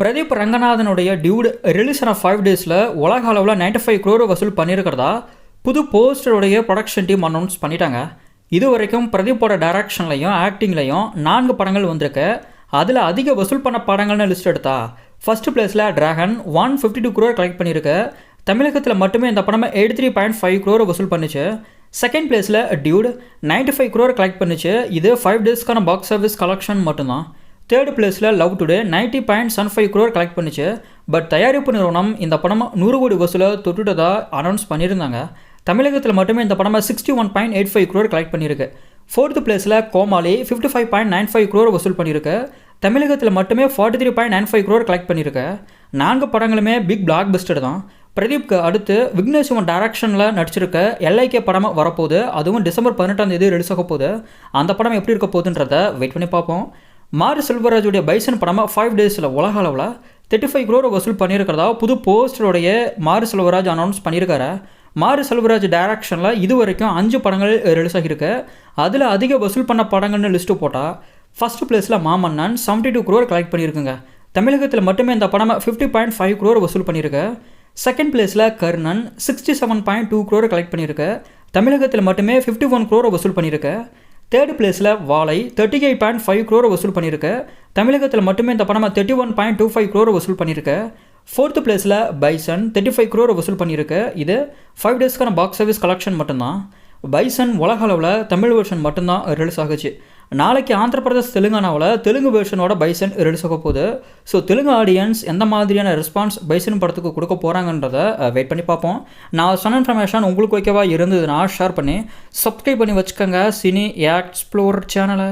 பிரதீப் ரங்கநாதனுடைய Dude release ஆன five டேஸில் உலக அளவில் நைன்டி ஃபைவ் குரோர் வசூல் பண்ணியிருக்கிறதா புது போஸ்டருடைய ப்ரொடக்ஷன் டீம் அனௌன்ஸ் பண்ணிட்டாங்க. இது வரைக்கும் பிரதீப்போட டைரக்ஷன்லையும் ஆக்டிங்லையும் நான்கு படங்கள் வந்திருக்கு. அதில் அதிக வசூல் பண்ண படங்கள்னு லிஸ்ட் எடுத்தா ஃபர்ஸ்ட் பிளேஸில் Dragon one fifty two crore collect பண்ணியிருக்கு. தமிழகத்தில் மட்டுமே இந்த படம் eighty three point five crore வசூல் பண்ணுச்சு. செகண்ட் பிளேஸில் Dude ninety five crore collect பண்ணுச்சு. இது ஃபைவ் டேஸ்க்கான பாக்ஸ் ஆஃபீஸ் கலெக்ஷன் மட்டும்தான். தேர்ட் பிளேஸில் Love Today ninety point seven five crore collect பண்ணிச்சு. பட் தயாரிப்பு நிறுவனம் இந்த படம் நூறு கோடி வசூலை தொட்டுட்டதா அனௌன்ஸ் பண்ணியிருந்தாங்க. தமிழகத்தில் மட்டுமே இந்த படம் sixty one point eight five crore collect பண்ணியிருக்கு. ஃபோர்த்து பிளேஸில் Comali fifty five point nine five crore வசூல் பண்ணியிருக்கு. தமிழகத்தில் மட்டுமே forty three point nine five crore collect பண்ணியிருக்கு. நான்கு படங்களுமே பிக் பிளாக் பஸ்டர் தான். பிரதீப்க்கு அடுத்து விக்னேஷ் சிவன் டைரக்ஷனில் நடிச்சிருக்க எல்ஐகே படம் வரப்போகுது. அதுவும் டிசம்பர் பதினெட்டாம் தேதி ரிலீஸ் ஆக போகுது. அந்த படம் எப்படி இருக்க போகுதுன்றத வெயிட் பண்ணி பார்ப்போம். மாரி செல்வராஜுடைய பைசன் படமாக ஃபைவ் டேஸில் உலக அளவில் தேர்ட்டி ஃபைவ் க்ரோரை வசூல் பண்ணியிருக்கிறதா? புது போஸ்டருடைய மாரி செல்வராஜ் அனௌன்ஸ் பண்ணியிருக்காரு? மாரி செல்வராஜ் டைரக்ஷனில் இது வரைக்கும் அஞ்சு படங்கள் ரிலீஸ் ஆகியிருக்கு. அதில் அதிக வசூல் பண்ண படங்கள்னு லிஸ்ட்டு போட்டால் ஃபஸ்ட் பிளேஸில் Maamannan seventy two crore collect பண்ணியிருக்குங்க. தமிழகத்தில் மட்டுமே இந்த படம் ஃபிஃப்டி பாயிண்ட் ஃபைவ் க்ரோர் வசூல் பண்ணியிருக்கு. செகண்ட் பிளேஸில் Karnan sixty seven point two crore collect பண்ணியிருக்கு. தமிழகத்தில் மட்டுமே ஃபிஃப்டி ஒன் க்ரோரை வசூல் பண்ணியிருக்கு. தேர்ட் பிளேஸில் Vaazhai thirty eight point five க்ரோரை வசூல் பண்ணியிருக்கு. தமிழகத்தில் மட்டுமே இந்த படமாக thirty one point two five க்ரோரை வசூல் பண்ணியிருக்கு. ஃபோர்த்து பிளேஸில் பைசன் தேர்ட்டி ஃபைவ் க்ரோரை வசூல் பண்ணியிருக்கு. இது ஃபைவ் டேஸ்க்கான பாக்ஸ் ஆஃபீஸ் கலெக்ஷன் மட்டும்தான். பைசன் உலக அளவில் தமிழ் வெர்ஷன் மட்டும்தான் ரிலீஸ் ஆகுச்சு. நாளைக்கு ஆந்திர பிரதேஷ் தெலுங்கானாவில் தெலுங்கு வெர்ஷனோட பைசன் ரிலீஸ் ஆக போகுது. ஸோ தெலுங்கு ஆடியன்ஸ் எந்த மாதிரியான ரெஸ்பான்ஸ் பைசன் படத்துக்கு கொடுக்க போகிறாங்கன்றத வெயிட் பண்ணி பார்ப்போம். நான் சொன்ன இன்ஃபர்மேஷன் உங்களுக்கு ஓகேவா இருந்ததுன்னா ஷேர் பண்ணி சப்ஸ்கிரைப் பண்ணி வச்சுக்கோங்க. சினி எக்ஸ்ப்ளோர் சேனலை